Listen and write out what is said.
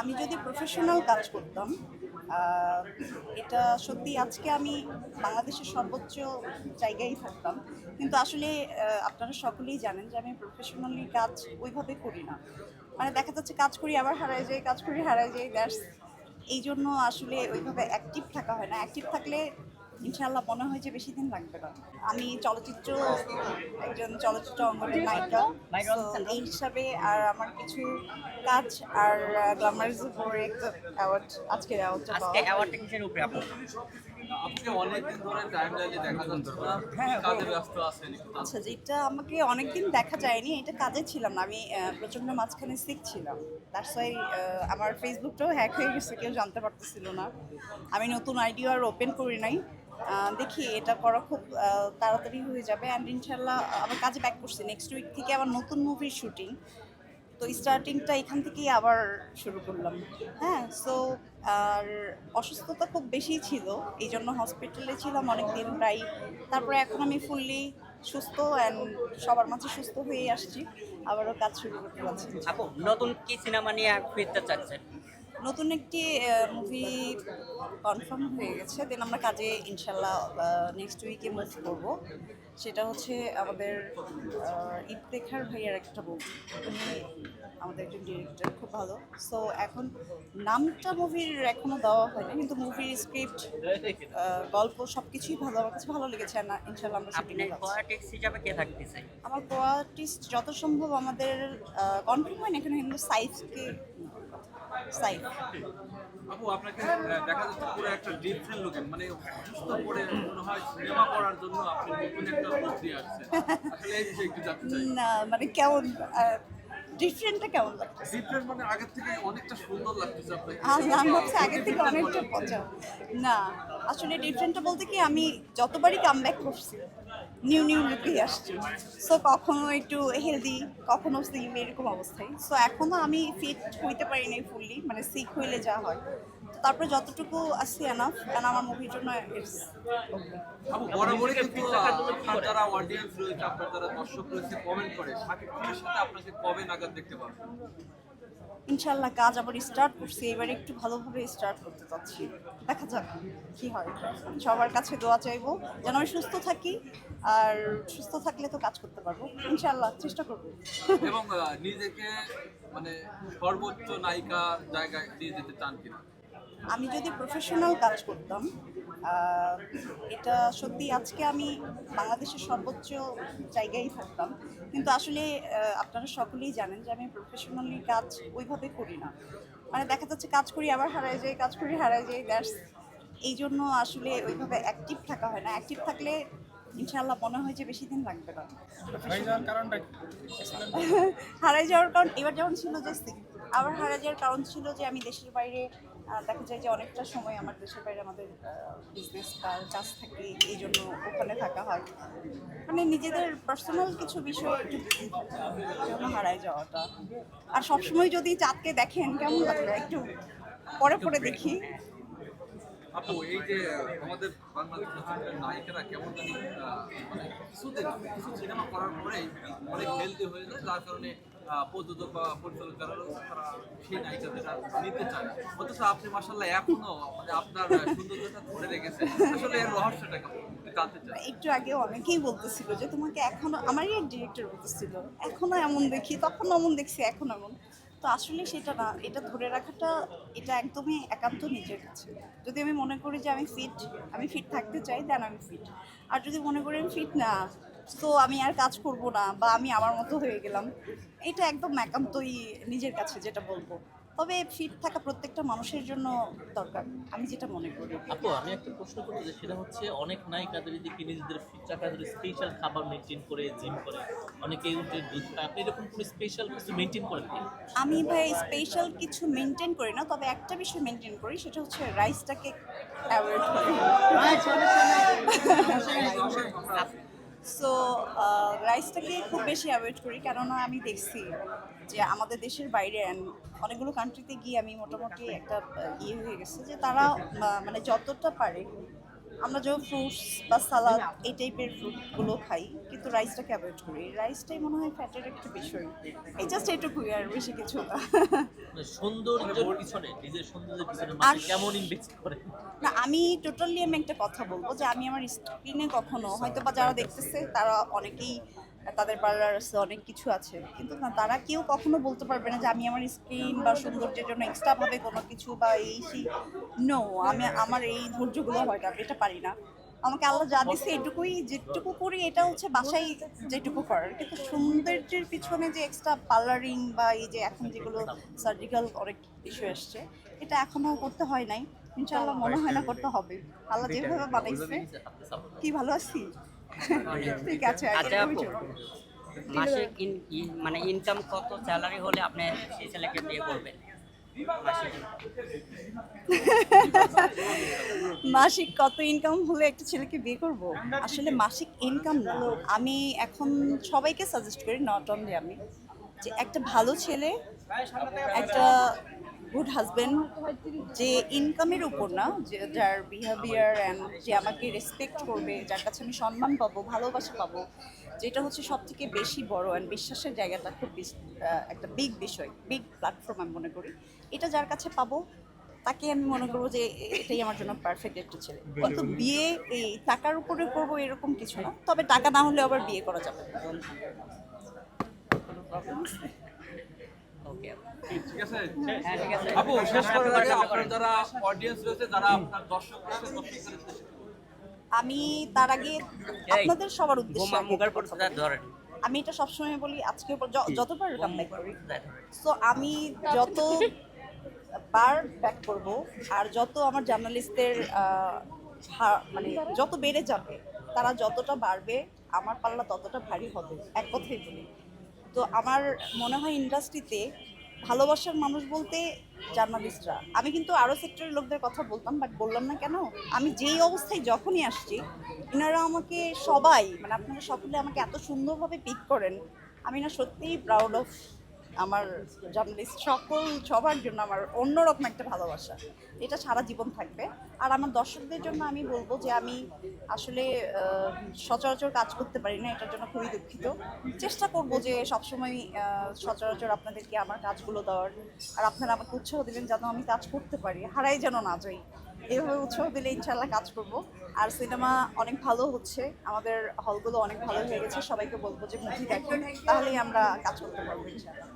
আমি যদি প্রফেশনাল কাজ করতাম এটা সত্যি আজকে আমি বাংলাদেশের সর্বোচ্চ জায়গায় থাকতাম। কিন্তু আসলে আপনারা সকলেই জানেন যে আমি প্রফেশনালি কাজ ওইভাবে করি না। মানে দেখা যাচ্ছে কাজ করি, আবার হারায় যাই, কাজ করি, হারায় যাই দ্যাটস এই জন্য আসলে ওইভাবে অ্যাক্টিভ থাকা হয় না। অ্যাক্টিভ থাকলে ইনশাআল্লাহ মনে হয় যে বেশি দিন লাগবে না। আমি চলচ্চিত্র একজন চলচ্চিত্র অঙ্গনের নায়িকা। এই হিসাবে আর আমার কিছু কাজ আর একটা অ্যাওয়ার্ড আজকে অ্যাওয়ার্ডটা আজকে অ্যাওয়ার্ডটা কিসের উপরে আপু হ্যাঁ, কাজে ব্যস্ত আছেন? একটু আচ্ছা যেটা আমাকে অনেকদিন দেখা যায়নি এটা কাজে ছিলাম না। আমি প্রচণ্ড মাঝখানে সিক ছিলাম। তার ওয়াই আমার ফেসবুকটাও হ্যাক হয়ে গেছে কেউ জানতে পারতেছিল না। আমি নতুন আইডিও আর ওপেন করি নাই। দেখি এটা করা খুব তাড়াতাড়ি হয়ে যাবে। অ্যান্ড ইনশাল্লাহ আবার কাজে ব্যাক করছি নেক্সট উইক থেকে আবার নতুন মুভির শুটিং তো স্টার্টিংটা এখান থেকেই আবার শুরু করলাম। হ্যাঁ সো আর অসুস্থতা খুব বেশি ছিল এই জন্য হসপিটালে ছিলাম অনেক দিন প্রায়। তারপরে এখন আমি ফুললি সুস্থ অ্যান্ড সবার মাঝে সুস্থ হয়ে আসছি। আবারও কাজ শুরু করতে পারছি নতুন কি সিনেমা নিয়ে ফিরতে চাচ্ছেন? নতুন একটি মুভি কনফার্ম হয়ে গেছে। দেন আমরা কাজে ইনশাল্লাহ নেক্সট উইকে মুভ করব। সেটা হচ্ছে আমাদের ইফতেখার ভাইয়ার একটা মুভি উনি আমাদের একজন ডিরেক্টর খুব ভালো। সো এখন নামটা মুভির এখনও দেওয়া হয়নি কিন্তু মুভির স্ক্রিপ্ট গল্প সব কিছুই ভালো আমার কাছে ভালো লেগেছে। না- ইনশাল্লাহ আমরা হিসাবে কে আমার কোয়ার্টিস্ট যত সম্ভব আমাদের কনফার্ম হয় না এখানে কিন্তু সাইফকে সাইফ আপু আপনাকে দেখা যাচ্ছে পুরো একটা ডিফারেন্ট লুকে মানে অসুস্থ করে মনে হয় সিনেমা করার জন্য আপনি নতুন একটা লুক দিয়ে আসছেন। আসলে এই বিষয়ে একটু জানতে চাই। না মানে কেমন ডিফারেন্টটা কেমন লাগছে ডিফারেন্ট মানে আগের থেকে অনেকটা সুন্দর লাগতেছে আপনাকে। আজ আমি ভাবছি আগের থেকে অনেকটা পচা। না আসলে ডিফারেন্টটা বলতে কি, আমি যতবারই কাম ব্যাক করছি নিউ নিউ লুকে আসছি। সো কখনো একটু হেলদি কখনো স্লিম এরকম অবস্থায়। সো এখনও আমি ফিট হইতে পারি নাই ফুললি মানে সিক হইলে যা হয়। তারপরে যতটুকু আসছি এনাফ কারণ আমার মুভির জন্য দর্শক রয়েছে কমেন্ট করে। সাথে আপনাকে কবে নাগাদ দেখতে ইনশাল্লাহ কাজ আবার স্টার্ট করছি এবার একটু ভালোভাবে স্টার্ট করতে চাচ্ছি। দেখা যাক কি হয়। সবার কাছে দোয়া চাইব যেন আমি সুস্থ থাকি আর সুস্থ থাকলে তো কাজ করতে পারব। ইনশাল্লাহ চেষ্টা করব। এবং নিজেকে মানে সর্বোচ্চ নায়িকা জায়গায় দিয়ে যেতে চান কিনা? আমি যদি প্রফেশনাল কাজ করতাম এটা সত্যি আজকে আমি বাংলাদেশের সর্বোচ্চ জায়গায় থাকতাম। কিন্তু আসলে আপনারা সকলেই জানেন যে আমি প্রফেশনালি কাজ ওইভাবে করি না। মানে দেখা যাচ্ছে কাজ করি আবার হারায় যাই কাজ করি হারায় যাই দ্যাটস এই জন্য আসলে ওইভাবে অ্যাক্টিভ থাকা হয় না। অ্যাক্টিভ থাকলে ইনশাআল্লাহ মনে হয় যে বেশি দিন লাগবে না। হারাই যাওয়ার কারণ এবার যেমন ছিল যে আবার হারাই যাওয়ার কারণ ছিল যে আমি দেশের বাইরে দেখা যায় যে অনেকটা সময় আমার দেশের বাইরে আমাদের বিজনেস কাজ থাকে, এই জন্য ওখানে থাকা হয়। মানে নিজেদের পার্সোনাল কিছু বিষয় একটু জন্য হারাই যাওয়াটা। আর সবসময় যদি চাঁদকে দেখেন, কেমন লাগবে একটু পরে পরে দেখি। আমাদের বাংলাদেশের নায়িকারা কেমন মানে কারণে প্রযোজক বা পরিচালক যারা তারা সেই নায়িকাদের নিতে চায় না। অথচ আপনি মাসাল্লাহ এখনও মানে আপনার সৌন্দর্যটা ধরে রেখেছেন। আসলে এর রহস্যটা কেমন? একটু আগে অনেকেই বলতেছিল যে তোমাকে এখনও, আমারই এক ডিরেক্টর বলতেছিল, এখনও এমন দেখি তখন এমন দেখছি, এখন এমন। তো আসলে সেটা না, এটা ধরে রাখাটা, এটা একদমই একান্ত নিজের কাছে। যদি আমি মনে করি যে আমি ফিট আমি ফিট থাকতে চাই দেন আমি ফিট আর যদি মনে করি আমি ফিট না তো আমি আর কাজ করব না বা আমি আমার মতো হয়ে গেলাম। এটা একদম একান্তই নিজের কাছে যেটা বলব। তবে ফিট থাকা প্রত্যেকটা মানুষের জন্য দরকার আমি যেটা মনে করি। আপু আমি একটা প্রশ্ন করব যে সেটা হচ্ছে অনেক নায়িকাদের দিকে নিজেদের ফিট রাখার জন্য স্পেশাল খাবার মেনটেন করে জিম করে অনেকে উঠে দুধ খায়। আপনি এরকম কোনো স্পেশাল কিছু মেনটেন করেন কি? আমি ভাই স্পেশাল কিছু মেনটেন করি না তবে একটা বিষয় মেনটেন করি সেটা হচ্ছে রাইসটাকে অ্যাভয়েড করি। সো রাইসটাকে খুব বেশি অ্যাভয়েড করি কেননা আমি দেখছি যে আমাদের দেশের বাইরে অনেকগুলো কান্ট্রিতে গিয়ে আমি মোটামুটি একটা ইয়ে হয়ে গেছে যে তারা মানে যতটা পারে আমরা যেমন ফ্রুটস বা সালাদ এই টাইপের ফ্রুটগুলো খাই কিন্তু রাইসটাকে অ্যাভয়েড করি। রাইসটাই মনে হয় ফ্যাটের একটা বিষয় এই জাস্ট এটুকুই আর বেশি কিছু না। মানে সৌন্দর্যের পিছনে নিজের সৌন্দর্যের পিছনে মানে আর- কেমন ইনভেস্ট করে? না আমি টোটালি আমি একটা কথা বলব যে আমি আমার স্ক্রিনে কখনো হয়তো বা যারা দেখতেছে তারা অনেকেই তাদের পার্লার অনেক কিছু আছে। কিন্তু না, তারা কেউ কখনো বলতে পারবে না যে আমি আমার স্কিন বা সৌন্দর্যের জন্য এক্সট্রা ভাবে কোনো কিছু বা এই সেই নো আমি, আমার এই ধৈর্যগুলো হয় না, এটা পারি না। আমাকে আল্লাহ যা দিচ্ছে এটুকুই, যেটুকু করি এটা হচ্ছে বাসায় যেটুকু করার। কিন্তু সৌন্দর্যের পিছনে যে এক্সট্রা পার্লারিং বা এই যে এখন যেগুলো সার্জিক্যাল অনেক ইস্যু এসছে, এটা এখনও করতে হয় নাই। ইনশাআল্লাহ মনে হয় না করতে হবে। আল্লাহ যেভাবে বানাইছে, কি ভালো আছি? ঠিক আছে আচ্ছা ইন- মানে ইনকাম কত স্যালারি হলে আপনি সেই ছেলেকে বিয়ে করবেন? মাসিক। মাসিক কত ইনকাম হলে একটা ছেলেকে বিয়ে করব? আসলে মাসিক ইনকাম না। আমি এখন সবাইকে সাজেস্ট করি নট অনলি আমি যে একটা ভালো ছেলে একটা গুড হাজবেন্ড যে ইনকামের উপর না যে যার বিহেভিয়ার অ্যান্ড যে আমাকে রেসপেক্ট করবে যার কাছে আমি সম্মান পাবো ভালোবাসা পাবো যেটা হচ্ছে সব থেকে বেশি বড় অ্যান্ড বিশ্বাসের জায়গাটা খুব একটা বিগ বিষয় বিগ প্ল্যাটফর্ম আমি মনে করি। এটা যার কাছে পাবো তাকে আমি মনে করব যে এটাই আমার জন্য পারফেক্ট একটা ছেলে। কিন্তু বিয়ে এই টাকার উপরে করব এরকম কিছু না তবে টাকা না হলে আবার বিয়ে করা যাবে ওকে ঠিক আছে? হ্যাঁ ঠিক আছে। আপু শেষ করার আগে আপনার যারা অডিয়েন্স রয়েছে যারা আপনার দর্শক রয়েছে আমি তার আগে আপনাদের সবার উদ্দেশ্যে। ধরেন। আমি এটা সবসময় বলি আজকে যতবার কামব্যাক করি সো আমি যত বার ব্যাক করব আর যত আমার জার্নালিস্টদের মানে যত বেড়ে যাবে তারা যতটা বাড়বে আমার পাল্লা ততটা ভারী হবে। এক কথাই বলি। তো আমার মনে হয় ইন্ডাস্ট্রিতে ভালোবাসার মানুষ বলতে জার্নালিস্টরা। আমি কিন্তু আরও সেক্টরের লোকদের কথা বলতাম বাট বললাম না কেন? আমি যেই অবস্থায় যখনই আসছি এনারা আমাকে সবাই মানে আপনারা সকলে আমাকে এত সুন্দরভাবে পিক করেন, আমি না সত্যিই প্রাউড অফ আমার জার্নালিস্ট সকল সবার জন্য আমার অন্যরকম একটা ভালোবাসা। এটা সারা জীবন থাকবে। আর আমার দর্শকদের জন্য আমি বলব যে আমি আসলে সচরাচর কাজ করতে পারি না, এটার জন্য খুবই দুঃখিত। চেষ্টা করব যে সবসময় সচরাচর আপনাদেরকে আমার কাজগুলো দেওয়ার। আর আপনারা আমাকে উৎসাহ দিবেন যেন আমি কাজ করতে পারি। হারাই যেন না যাই। এভাবে উৎসাহ দিলে ইনশাল্লাহ কাজ করব। আর সিনেমা অনেক ভালো হচ্ছে। আমাদের হলগুলো অনেক ভালো হয়ে গেছে। সবাইকে বলব যে মুভি দেখেন তাহলেই আমরা কাজ করতে পারব ইনশাল্লাহ